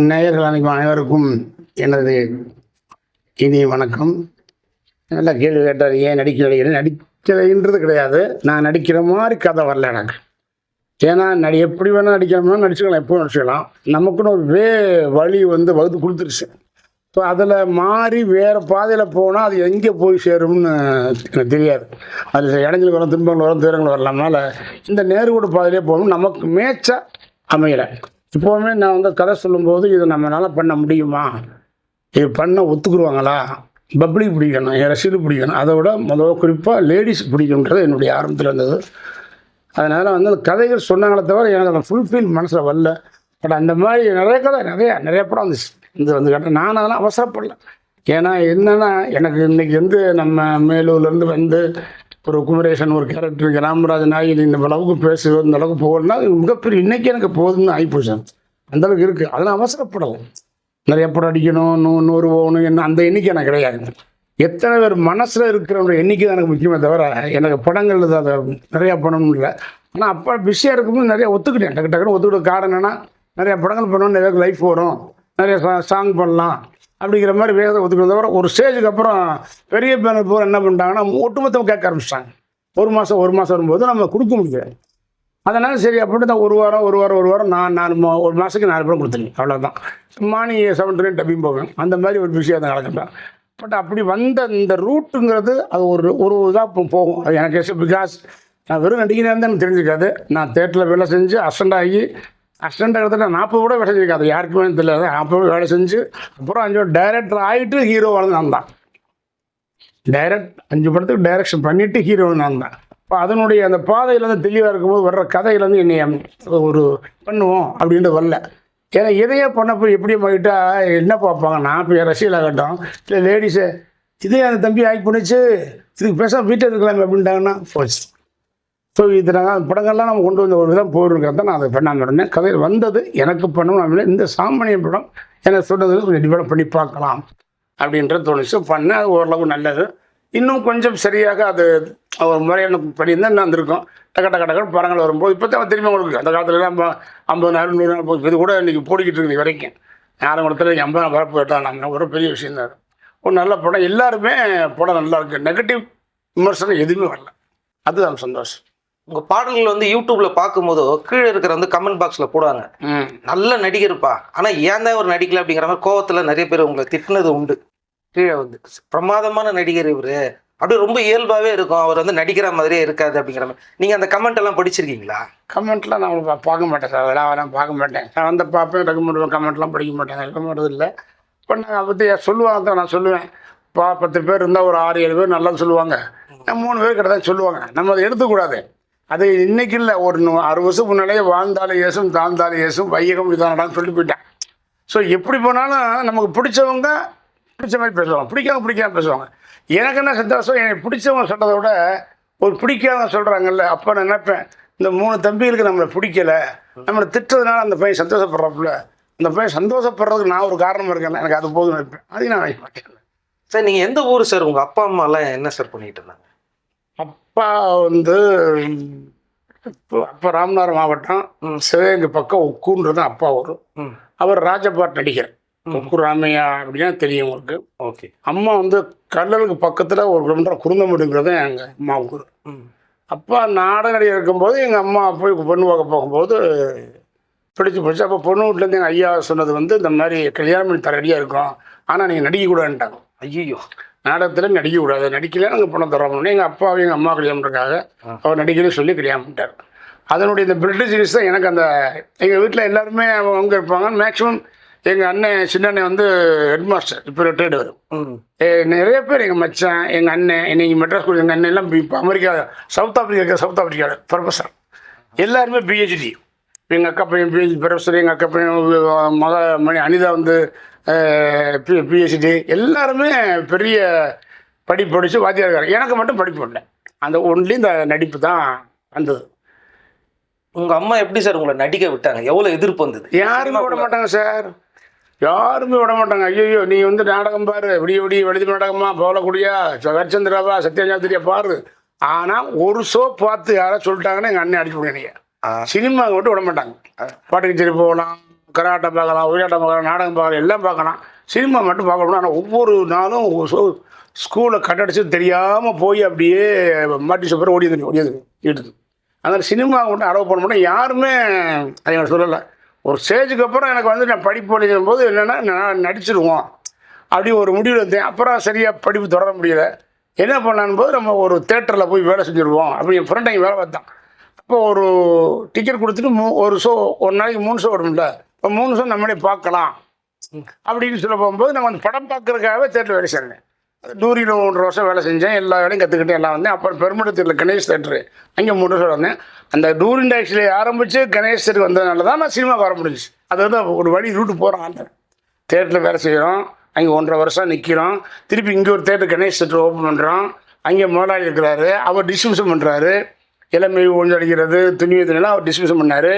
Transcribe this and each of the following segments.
நேயர்கள் அனைக்கும் அனைவருக்கும் எனது இனிய வணக்கம். நல்லா கேள்வி கேட்டார் ஏன் நடிக்க நடிக்கிறேன் நடிக்கலைன்றது கிடையாது. நான் நடிக்கிற மாதிரி கதை வரல எனக்கு. ஏன்னா நடி எப்படி வேணால் நடிக்கணும்னா நடிச்சுக்கலாம் எப்போ நடிச்சுக்கலாம். நமக்குன்னு ஒரு வே வழி வந்து வகுத்து கொடுத்துருச்சு. ஸோ அதில் மாறி வேறு பாதையில் போனால் அது எங்கே போய் சேரும்னு எனக்கு தெரியாது. அது இடைஞ்சல் வரும் துன்பங்கள் வரும் துயரங்கள் வரலாம்னால இந்த நேர்கூட பாதையிலே போகணும். நமக்கு மேய்ச்சா அமையலை. இப்போவுமே நான் வந்து கதை சொல்லும்போது இது நம்மளால் பண்ண முடியுமா? இது பண்ண ஒத்துக்குருவாங்களா? பப்ளிக் பிடிக்கணும் என் ரசிகர் பிடிக்கணும். அதை விட முதல்ல குறிப்பாக லேடிஸ் பிடிக்குன்றது என்னுடைய ஆரம்பத்தில் இருந்தது. அதனால் வந்து அந்த கதைகள் சொன்னாங்களே தவிர எனக்கு அந்த ஃபுல்ஃபில் மனசில் வரல. பட் அந்த மாதிரி நிறைய கதை நிறையா நிறைய படம் வந்துச்சு இந்த வந்து கேட்டால் நான் அதெல்லாம் அவசரப்படல. ஏன்னா என்னென்னா எனக்கு இன்றைக்கி வந்து நம்ம மேலூர்லேருந்து வந்து ஒரு குமரேசன் ஒரு கேரக்டர் ராமராஜன் ஆகி இந்த அளவுக்கு பேசுவது இந்த அளவுக்கு போகணும்னா மிகப்பெரிய இன்னைக்கு எனக்கு போதும்னு ஆகிப்போச்சு அந்த அளவுக்கு இருக்குது அதெல்லாம் அவசரப்படலை. நிறைய படம் அடிக்கணும் நூ நூறு போகணும் என்ன அந்த எண்ணிக்கை எனக்கு கிடையாது. எத்தனை பேர் மனசில் இருக்கிறவங்க எண்ணிக்கை தான் எனக்கு முக்கியமே தவிர எனக்கு படங்கள் அதை நிறையா பண்ணணும் இல்லை. ஆனால் அப்போ பிஸியாக இருக்கும்போது நிறைய ஒத்துக்கிட்டேன். டக்கு டக்குன்னு ஒத்துக்கிட்ட காரணம் என்னன்னா நிறைய படங்கள் பண்ணணும் நிறைய லைஃப் வரும். நிறைய சாங் பண்ணலாம். அப்படிங்கிற மாதிரி வேகத்தை ஒத்துக்கிறத தவிர ஒரு ஸ்டேஜுக்கு அப்புறம் பெரிய பேனர் பூரா என்ன பண்ணிட்டாங்கன்னா ஒட்டுமொத்தம் கேட்க ஆரம்பிச்சிட்டாங்க. ஒரு மாதம் ஒரு மாதம் வரும்போது நம்ம கொடுக்க முடியாது அதனால் சரி அப்படின்னு தான் ஒரு வாரம் ஒரு வாரம் ஒரு வாரம் நான் நாலு மா ஒரு மாதத்துக்கு நாலு பேரும் கொடுத்துருங்க அவ்வளோதான் மார்னிங் செவன் டு டப்பிங் போவேன். அந்த மாதிரி ஒரு விஷயம் தான் நடக்கட்டும் பட் அப்படி வந்த இந்த ரூட்டுங்கிறது அது ஒரு ஒரு இதாக இப்போ போகும். அது எனக்கு பிகாஸ் நான் வெறும் நடிக்கிறேன் தான் தெரிஞ்சுக்காது நான் தேட்டரில் வேலை செஞ்சு அசண்ட் ஆகி அசிஸ்டண்ட் இடத்துல நாற்பது கூட வேலை செஞ்சிருக்காது. யாருக்குமே தெரியாது. நாற்பது வேலை செஞ்சு அப்புறம் அஞ்சு டைரக்டர் ஆகிட்டு ஹீரோ வாழ்ந்து நான் தான். டைரக்ட் அஞ்சு படத்துக்கு டைரக்ஷன் பண்ணிவிட்டு ஹீரோ நான் தான். இப்போ அதனுடைய அந்த பாதையில் தெளிவாக இருக்கும்போது வர்ற கதையிலேருந்து என்னை ஒரு பண்ணுவோம் அப்படின்ட்டு வரல. ஏன்னா இதையே பண்ணப்போ எப்படி போயிட்டா என்ன பார்ப்பாங்க? நான் இப்போ ரசிகல் ஆகட்டும் இல்லை லேடிஸு இதே அந்த தம்பி ஆகி பண்ணிச்சு இதுக்கு பேச வீட்டில் இருக்கலாமே அப்படின்ட்டாங்கன்னா போச்சு. ஸோ இது நாங்கள் படங்கள்லாம் நம்ம கொண்டு வந்த ஒரு விதம் போயிருக்கிறது தான் நான் அதை பண்ணாமல் இருந்தேன் கதையில் வந்தது எனக்கு பண்ணணும் அப்படின்னு இந்த சாமானிய படம் எனக்கு சொன்னதில் கொஞ்சம் டெவலப் பண்ணி பார்க்கலாம் அப்படின்றது தோணுச்சு. பண்ணேன் அது ஓரளவு நல்லது. இன்னும் கொஞ்சம் சரியாக அது ஒரு முறையான பண்ணியிருந்தால் இன்னும் வந்திருக்கும். டக்க டக்க டக்கு படங்கள் வரும்போது இப்போ தான் திரும்பி உங்களுக்கு அந்த காலத்துலலாம் நம்ம ஐம்பதாயிரம் நூறு போய் இது கூட இன்றைக்கி போடிக்கிட்டு இருக்குது இது வரைக்கும். யாரும் இடத்துல ஐம்பதாயிரம் வரப்பு போயிட்டான் நம்ம ஒரு பெரிய விஷயம் தான் ஒரு நல்ல படம். எல்லாருமே படம் நல்லா இருக்குது நெகட்டிவ் விமர்சனம் எதுவுமே வரல. அதுதான் சந்தோஷம். உங்க பாடல்கள் வந்து யூடியூப்ல பார்க்கும்போது கீழே இருக்கிற வந்து கமெண்ட் பாக்ஸ்ல போடுவாங்க. நல்ல நடிகர்ப்பா ஆனா ஏன் தான் ஒரு நடிக்கல அப்படிங்கிற மாதிரி கோவத்துல நிறைய பேர் உங்களை திட்டினது உண்டு. கீழே வந்து பிரமாதமான நடிகர் இவரு. அப்படியே ரொம்ப இயல்பாவே இருக்கும். அவர் வந்து நடிக்கிற மாதிரியே இருக்காது அப்படிங்கிற மாதிரி. நீங்க அந்த கமெண்ட் எல்லாம் படிச்சிருக்கீங்களா? கமெண்ட்லாம் நான் பார்க்க மாட்டேன் சார். அதெல்லாம் அதெல்லாம் பார்க்க மாட்டேன். நான் வந்து பார்ப்பேன் ரெக்கமெண்ட் கமெண்ட்லாம் படிக்க மாட்டேன். ரெக்கமெண்ட் இல்லை. இப்போ நான் பற்றி சொல்லுவாங்க தான் நான் சொல்லுவேன். பா பத்து பேர் இருந்தால் ஒரு ஆறு ஏழு பேர் நல்லா சொல்லுவாங்க. மூணு பேர் கிட்ட தான் சொல்லுவாங்க. நம்ம அதை எடுத்துக்கூடாது அது இன்னைக்கு இல்லை. ஒரு அறுபது வருஷம் முன்னாலே வாழ்ந்தாலும் ஏசும் தாழ்ந்தாலும் ஏசும் வையகம் இதானடான்னு சொல்லி போயிட்டேன். ஸோ எப்படி போனாலும் நமக்கு பிடிச்சவங்க பிடிச்ச மாதிரி பேசுவாங்க. பிடிக்காம பிடிக்காம பேசுவாங்க. எனக்கு என்ன சந்தோஷம்? எனக்கு பிடிச்சவங்க சொல்கிறத விட ஒரு பிடிக்காத சொல்கிறாங்கல்ல அப்போ நான் நினைப்பேன் இந்த மூணு தம்பிகளுக்கு நம்மளை பிடிக்கல நம்மளை திட்டதுனால அந்த பையன் சந்தோஷப்படுறாப்புல அந்த பையன் சந்தோஷப்படுறதுக்கு நான் ஒரு காரணம் இருக்கேன் எனக்கு அது போதும் நினைப்பேன். அதையும் நான் வைக்க மாட்டேன் சார் நீங்கள் எந்த ஊர் சார்? உங்கள் அப்பா அம்மாலாம் என்ன சார் பண்ணிகிட்டு இருந்தாங்க? அப்பா வந்து அப்பா ராமநாதபுரம் மாவட்டம் சிவகங்கை பக்கம் உக்கூன்றது அப்பா ஊர். ம். அவர் ராஜபாட் நடிகர். உக்கு ராமையா அப்படின்னா தெரியும் உங்களுக்கு. ஓகே. அம்மா வந்து கடலுக்கு பக்கத்தில் ஒரு கிலோமீட்டர் குருந்தமுடிங்கிறது எங்கள் அம்மா ஊர். அப்பா நாடக நடிகர் இருக்கும்போது எங்கள் அம்மா போய் பொண்ணு பார்க்க போகும்போது பிடிச்சி போச்சு அப்போ பொண்ணு வீட்டிலேருந்து எங்கள் ஐயா சொன்னது வந்து இந்த மாதிரி கல்யாணம் பண்ணி தர ரெடியாக இருக்கும். ஆனால் நீங்கள் நடிக்கக்கூடாதுன்ட்டாங்க ஐயோ நாடகத்தில் நடிக்கக்கூடாது. நடிக்கல நாங்கள் பணம் தரோம்னு எங்கள் அப்பாவும் எங்கள் அம்மா கல்யாணம் அவர் நடிக்கிறேன்னு சொல்லி கல்யாணம் பண்ணிட்டார். அதனுடைய இந்த பிரிட்டிஷ் சீரிஸ் தான் எனக்கு அந்த எங்கள் வீட்டில் எல்லாருமே அவங்க இருப்பாங்க. மேக்ஸிமம் எங்கள் அண்ணன் சின்ன அண்ணன் வந்து ஹெட் மாஸ்டர் இப்போ ரிட்டையர்டு வரும் நிறைய பேர் எங்கள் மச்சான் எங்கள் அண்ணன் இன்னைக்கு மெட்ராஸ் ஸ்கூல் எங்கள் அண்ணன் எல்லாம் இப்போ அமெரிக்கா சவுத் ஆப்பிரிக்கா இருக்க சவுத் ஆப்பிரிக்காவில் ப்ரொஃபஸர் எல்லாருமே பிஹெச்டி எங்கள் அக்கா பையன் பிஹெச்டி ப்ரொஃபஸர் எங்கள் அக்கா பையன் மக மணி அனிதா வந்து பி பிஹெச்டி எல்லாருமே பெரிய படிப்பு படித்து வாத்தியார் இருக்காரு எனக்கு மட்டும் படிப்பு இல்லை. அந்த ஒன்லி இந்த நடிப்பு தான் வந்தது. உங்க அம்மா எப்படி சார் உங்களை நடிக்க விட்டாங்க? எவ்வளவு எதிர்ப்பு வந்தது? யாருமே விட மாட்டாங்க சார். யாருமே விட மாட்டாங்க. ஐயோ நீ வந்து நாடகம் பாரு. விடிய விடிய வெளி நாடகமா? போலக்கூடியா ஹரிச்சந்திராவா? சத்யஜாத்திரியா பாரு. ஆனால் ஒரு ஷோ பார்த்து யாராவது சொல்லிட்டாங்கன்னா எங்கள் அண்ணன் அடிச்சு விடுங்க ஆ. சினிமா மட்டும் விட மாட்டாங்க. பாட்டு கச்சேரி போகலாம். கராட்டம் பார்க்கலாம் ஒயிலாட்டம் பார்க்கலாம் நாடகம் பார்க்கலாம் எல்லாம் பார்க்கலாம். சினிமா மட்டும் பார்க்கணும் ஆனால் ஒவ்வொரு நாளும் ஸ்கூலில் கட்டடிச்சு தெரியாமல் போய் அப்படியே மாட்டி சூப்பர் ஓடியது ஓடியது ஓடி அதனால் சினிமா மட்டும் அலோவ் பண்ண மாட்டேன். யாருமே அதை எனக்கு சொல்லலை. ஒரு ஸ்டேஜுக்கு அப்புறம் எனக்கு வந்து நான் படிப்பு படிக்கும் போது என்னென்னா நான் நடிச்சிருவோம். அப்படி ஒரு முடிவு இருந்தேன். அப்புறம் சரியாக படிப்பு தொடர முடியல. என்ன பண்ணான்னு போது நம்ம ஒரு தேட்டரில் போய் வேலை செஞ்சுருவோம். அப்படி என் ஃப்ரெண்ட் அங்கே வேலை பார்த்தான். அப்போ ஒரு டிக்கெட் கொடுத்துட்டு மூ ஒரு ஷோ ஒரு நாளைக்கு மூணு ஷோ வரும்ல. இப்போ மூணு ஷோ நம்மளே பார்க்கலாம். அப்படின்னு சொல்ல போகும்போது நம்ம அந்த படம் பார்க்கறதுக்காகவே தேட்டரில் வேலை செஞ்சேன் அது டூரியில் ஒன்றரை வருஷம் வேலை செஞ்சேன். எல்லா வேலையும் கற்றுக்கிட்டேன் எல்லாம் வந்தேன். அப்புறம் பெருமடத்தில் கணேஷ் தேட்டரு. அங்கே மூணு வருஷம் வந்தேன். அந்த டூரின் டாக்ஸில் ஆரம்பித்து கணேஷ் தேட்டர் வந்ததுனால தான் நான் சினிமாவுக்கு வர முடிஞ்சுச்சு. அது வந்து ஒரு வழி ரூட்டு போகிறோம் அந்த தேட்டரில் வேலை செய்கிறோம் அங்கே ஒன்றரை வருஷம் நிற்கிறோம் திருப்பி இங்கே ஒரு தேட்டர் கணேஷ் தேட்டர் ஓப்பன் பண்ணுறோம் அங்கே முதலாளி இருக்கிறாரு. அவர் டிஸ்ட்ரிபியூஷன் பண்ணுறாரு இளமை ஒழிஞ்சு அடிக்கிறது துணி துணியெல்லாம் அவர் டிஸ்ட்ரிபியூஷன் பண்ணார்.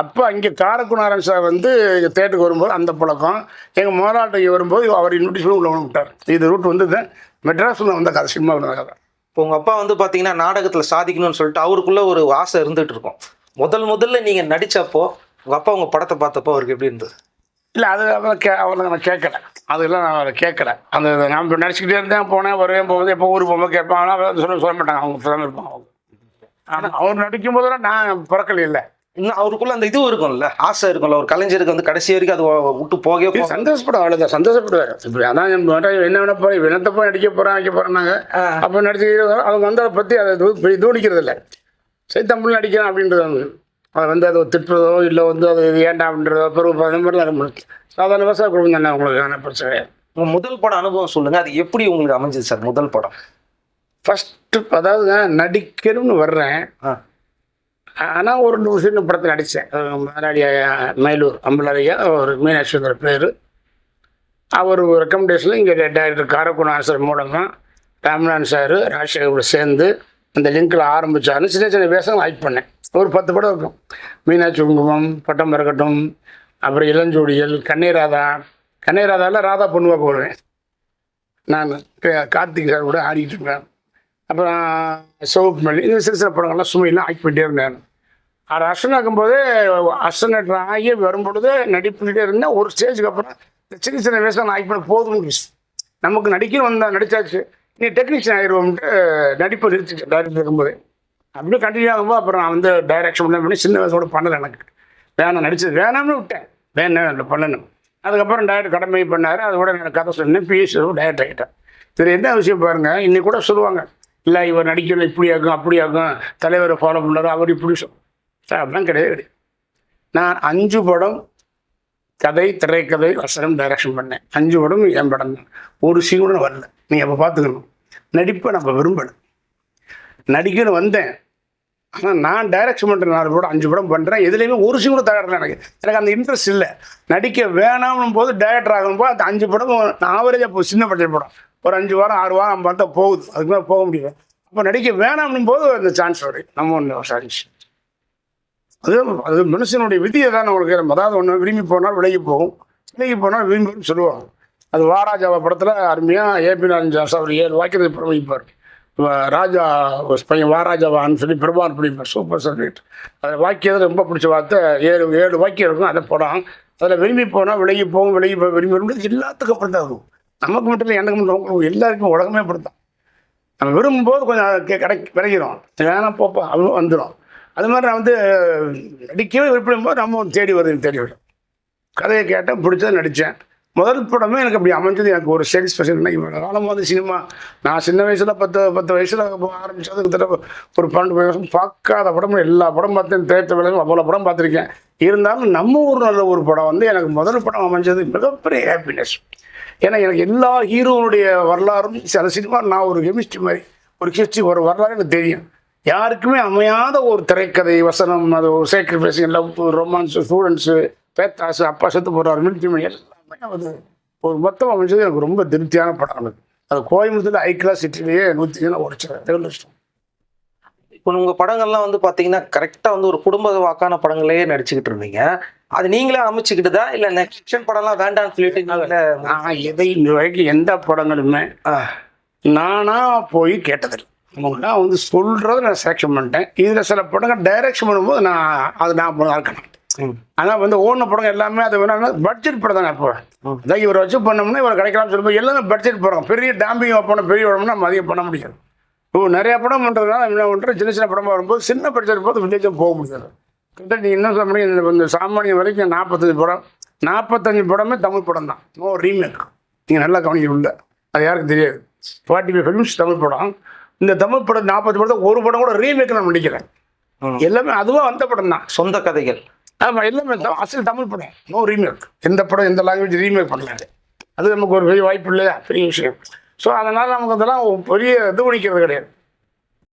அப்போ அங்கே காரக்குணாரன் சார் வந்து தேட்டருக்கு வரும்போது அந்த பழக்கம். எங்கள் முதலாளிக்கு வரும்போது அவர் இன்விடேஷன் உள்ள விட்டார். இது ரூட் வந்து மெட்ராஸில் வந்த கதை சினிமா வந்த கதை. இப்போ உங்கள் அப்பா வந்து பார்த்தீங்கன்னா நாடகத்தில் சாதிக்கணும்னு சொல்லிட்டு அவருக்குள்ள ஒரு ஆசை இருந்துட்டு இருக்கும். முதல் முதல்ல நீங்கள் நடிச்சப்போ உங்கள் அப்பா உங்கள் படத்தை பார்த்தப்போ அவருக்கு எப்படி இருந்தது? இல்லை அது அவரை கே அவரை நான் கேட்கல அதெல்லாம் நான் அவரை கேட்கல அந்த நான் இப்போ நடிச்சுக்கிட்டே இருந்தேன் போனேன் வருவேன் போகுது எப்போ ஊருக்கு போகும்போது கேட்பாங்க சொல்ல சொல்ல மாட்டாங்க. அவங்க சொல்ல இருப்பாங்க அவங்க ஆனால் அவர் நடிக்கும் போதெல்லாம் நான் பிறக்கல இல்லை. இன்னும் அவருக்குள்ள அந்த இது இருக்கும்ல ஆசை இருக்கும்ல. ஒரு கலைஞருக்கு வந்து கடைசி வரைக்கும் அது விட்டு போகவே. சந்தோஷப்படும் அவ்வளோதான் சந்தோஷப்படுவார் இப்படி அதான் என்ன வேணா போய் வினத்தை போய் நடிக்க போகிறேன் வைக்க போகிறேன்னாங்க. அப்போ நடிச்சு அவங்க வந்து அதை பற்றி அதை தூணிக்கிறது இல்லை. சரி தமிழ் நடிக்கிறேன் அப்படின்றது வந்து அதை வந்து அதை திட்டுறதோ இல்லை வந்து அது இது ஏன்டா அப்படின்றதோ பிறகு அந்த மாதிரிலாம் சாதாரண விவசாய குடும்பம் தானே உங்களுக்கு ஆனால் பிரச்சனை கிடையாது. உங்க முதல் படம் அனுபவம் சொல்லுங்க. அது எப்படி உங்களுக்கு அமைஞ்சது சார் முதல் படம்? ஃபஸ்ட்டு அதாவது நான் நடிக்கணும்னு வர்றேன். ஆனால் ஒரு நூறு சின்ன படத்தில் நடித்தேன் முதலாளி மயிலூர் அம்பலாரியா ஒரு மீனாட்சிங்கிற பேர். அவர் ரெக்கமெண்டேஷனில் இங்கே டைரக்டர் காரக்குணான் சார் மூலமாக ராமநாதன் சார் ராஜசேகரோட சேர்ந்து அந்த லிங்கில் ஆரம்பித்தாருன்னு சின்ன சின்ன வேஷங்கள் ஆக்ட் பண்ணேன். ஒரு பத்து படம் இருக்கும். மீனாட்சி குங்குமம் பட்டம் பறக்கட்டும் அப்புறம் இளஞ்சோடியல் கண்ணீராதா கண்ணீராதாவில் ராதா பொண்ணுவாக போடுவேன். நான். கார்த்திக் சார் கூட ஆடிக்கிட்டு இருக்கேன் அப்புறம் சிவப்பு மல்லி இந்த சிறு சிறு படங்கள்லாம் சுமையெல்லாம் ஆக்ட் பண்ணிட்டே இருந்தேன் அது அசன் ஆக்கும்போது அசனேட்டர் ஆகி வரும்பொழுது நடிப்புக்கிட்டே இருந்தேன் ஒரு ஸ்டேஜுக்கு அப்புறம் இந்த சின்ன சின்ன நான் ஆக்ட் பண்ண போதும்னு நமக்கு நடிக்கணும் வந்தால் நடித்தாச்சு நீ டெக்னீஷியன் ஆகிடுவோம்ட்டு நடிப்பை நிறுத்திச்சு டைரக்டர் இருக்கும்போது. அப்படியே கண்டினியூ ஆகும்போது அப்புறம் நான் வந்து டைரக்ஷன் பண்ணி சின்ன வயசோட பண்ணலை எனக்கு. வேணாம் நடிச்சது வேணாம்னு விட்டேன். வேணும் பண்ணணும் அதுக்கப்புறம் டைரக்டர் கடமை பண்ணார். அதோட நான் கதை சொன்னேன். பிஎஸ் டைரக்டர் ஆகிட்டேன் சரி என்ன விஷயம் பாருங்கள் இன்னைக்கு கூட சொல்லுவாங்க இல்லை இவர் நடிக்கணும் இப்படி ஆகும் அப்படி ஆகும் தலைவரை ஃபாலோ பண்ணார் அவர் இப்படி சார் அப்படிலாம் கிடையாது கிடையாது. நான் அஞ்சு படம் கதை திரைக்கதை வசனம் டைரக்ஷன் பண்ணேன். அஞ்சு படம் என் படம் தான். ஒரு சீன் வரல. நீங்கள் அப்போ பார்த்துக்கணும். நடிப்பை நம்ம விரும்பணும் நடிக்கணும் வந்தேன். ஆனால் நான் டைரக்ஷன் பண்ணுறேன் நாலு படம் அஞ்சு படம் பண்ணுறேன் எதுலேயுமே ஒரு சீன் கூட தகரல எனக்கு எனக்கு அந்த இன்ட்ரெஸ்ட் இல்லை. நடிக்க வேணாம்னும் போது டைரக்டர் ஆகும்போது அந்த அஞ்சு படம் நான் ஆவரேஜாக போ சின்ன பட்ஜெட் படம் ஒரு அஞ்சு வாரம் ஆறு வாரம் பார்த்தா போகுது. அதுக்கு மேலே போக முடியல. அப்போ நடிக்க வேணாம்னும் போது அந்த சான்ஸ் வரும். நம்ம ஒன்று சான்ஸ் அது அது மனுஷனுடைய விதியை தான் உங்களுக்கு நம்ம அதாவது ஒன்று விரும்பி போனால் விலகி போகும். விலகி போனால் விரும்பி சொல்லுவாங்க. அது வாராஜாவை படத்தில் அருமையாக ஏபி நாரஞ்சாஸ் அவர் ஏழு வாக்கியத்தை பிரமிப்பார் ராஜா பையன் வாராஜாவான்னு சொல்லி பிரபான் பிடிப்பார் சூப்பர் சப்ஜெக்ட் அதில் வாக்கியத்தில் ரொம்ப பிடிச்ச வார்த்தை. ஏழு ஏழு வாக்கியம் இருக்கும். அதை படம் அதில் விரும்பி போனால் விலகி போகும் விலகி போய் விரும்பி விரும்பி எல்லாத்துக்கும் அப்புறம் தான் இருக்கும் நமக்கு மட்டும் இல்லை எனக்கு மட்டும் எல்லாருக்கும் உலகமே அப்படி தான் நம்ம விரும்பும்போது கொஞ்சம் அது கிடைக்கிறோம் கிடை வேணாம் போப்பா அவனும் வந்துடும் அது மாதிரி நான் வந்து நடிக்கவே விருப்பம் போது நம்ம தேடி வருது தேடி வரும் கதையை கேட்டேன் பிடிச்சதை நடித்தேன். முதல் படமே எனக்கு அப்படி அமைஞ்சது. எனக்கு ஒரு சாட்டிஸ்ஃபேக்ஷன் இவ்வளோ காலம் வந்து சினிமா. நான் சின்ன வயசில் பத்து பத்து வயசில் ஆரம்பிச்சது கிட்ட ஒரு பன்னெண்டு வருஷம் பார்க்காத படமும் எல்லா படம் பார்த்தேன். தேர்த்த விளையும் அவ்வளோ படம் பார்த்துருக்கேன். இருந்தாலும் நம்ம ஊர் நல்ல ஒரு படம் வந்து எனக்கு முதல் படம் அமைஞ்சது மிகப்பெரிய ஹாப்பினஸ் ஏன்னா எனக்கு எல்லா ஹீரோனுடைய வரலாறும் சில சினிமா நான் ஒரு கெமிஸ்ட்ரி மாதிரி ஒரு ஹிஸ்ட்ரி ஒரு வரலாறு எனக்கு தெரியும். யாருக்குமே அமையாத ஒரு திரைக்கதை வசனம் அது ஒரு sacrifice love romance students pathos அப்பா செத்து போகிறார் மில்ட்ரி மணி எல்லாமே அது ஒரு மொத்தம் அமைஞ்சது எனக்கு ரொம்ப திருப்தியான படம் எனக்கு அது கோயம்புத்தூர் ஐக்கியா கிளாஸ் சிட்டிலேயே நூற்றி ஏழு உடச்சேன் இப்போ உங்கள் படங்கள்லாம் வந்து பார்த்தீங்கன்னா கரெக்டாக வந்து ஒரு குடும்ப வாக்கான படங்களையே நடிச்சுக்கிட்டு இருந்தீங்க. அது நீங்களே அமைச்சுக்கிட்டுதா? இல்ல நெக்ஸ்ட் படம்லாம் வேண்டாம்னு சொல்லிட்டு நான் எதை இந்த வரைக்கும் எந்த படங்களுமே ஆ, நானா போய் கேட்டதில்லை. அவங்களாம் வந்து சொல்கிறத நான் செலெக்ஷன் பண்ணிட்டேன். இதில் சில படங்கள் டைரக்ஷன் பண்ணும்போது நான் அது நான் இருக்கணும். ஆனால் வந்து ஓடின படம் எல்லாமே அது வேணா பட்ஜெட் படம் தானே அப்போ ம். அதான் இவரை வச்சு பண்ணோம்னா இவர் கிடைக்கலாம்னு சொல்லும்போது எல்லாமே பட்ஜெட் படம். பெரிய டாம்பிங் படம் பெரிய படம்னா நம்ம அதிகம் பண்ண முடியாது. இப்போ நிறைய படம் பண்ணுறதுனால என்ன பண்ணுறோம் சின்ன சின்ன படமாக வரும்போது சின்ன பட்ஜெட் போது வில்லேஜும் போக முடியாது. கிட்ட நீ என்ன சொல்ல முடியும்? இந்த- சாமானியம் வரைக்கும் நாற்பத்தஞ்சு படம். நாற்பத்தஞ்சு படமே தமிழ் படம் தான். No remake. நீங்கள் நல்லா கவனிக்க உள்ள அது யாருக்கும் தெரியாது. ஃபார்ட்டி ஃபைவ் ஃபிலிம்ஸ் தமிழ் படம். இந்த தமிழ் படம் நாற்பது படத்தை ஒரு படம் கூட ரீமேக் நான் நடிக்கிறேன் ம். எல்லாமே அதுவாக வந்த படம் தான். சொந்த கதைகள். ஆமாம் எல்லாமே அசல் தமிழ் படம். No remake. எந்த படம் எந்த லாங்குவேஜ் ரீமேக் பண்ணல. அது நமக்கு ஒரு பெரிய வாய்ப்பு இல்லையா? பெரிய விஷயம். ஸோ அதனால் நமக்கு அதெல்லாம் பெரிய இது பண்ணிக்கிறது கிடையாது.